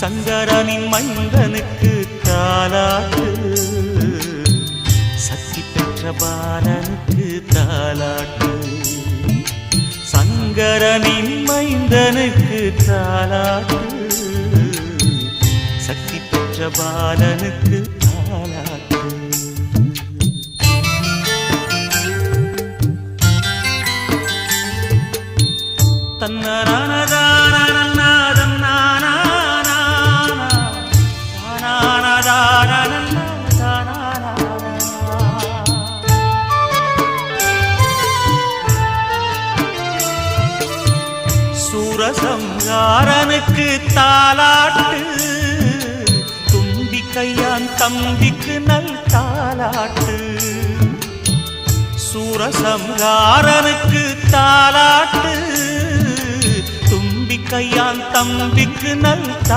சங்கரனின் மைந்தனுக்கு தாலாட்டு சக்தி பெற்ற பாலனுக்கு தாலாட்டு சங்கரனின் மைந்தனுக்கு தாலாட்டு சக்தி பெற்ற பாலனுக்கு தாலாட்டு சூரசங்காரனுக்கு தாலாட்டு. தும்பி கையான் தம்பிக்கு நல் தாலாட்டு. சூரசங்காரனுக்கு தாலாட்டு. தும்பி கையான் தம்பிக்கு நல்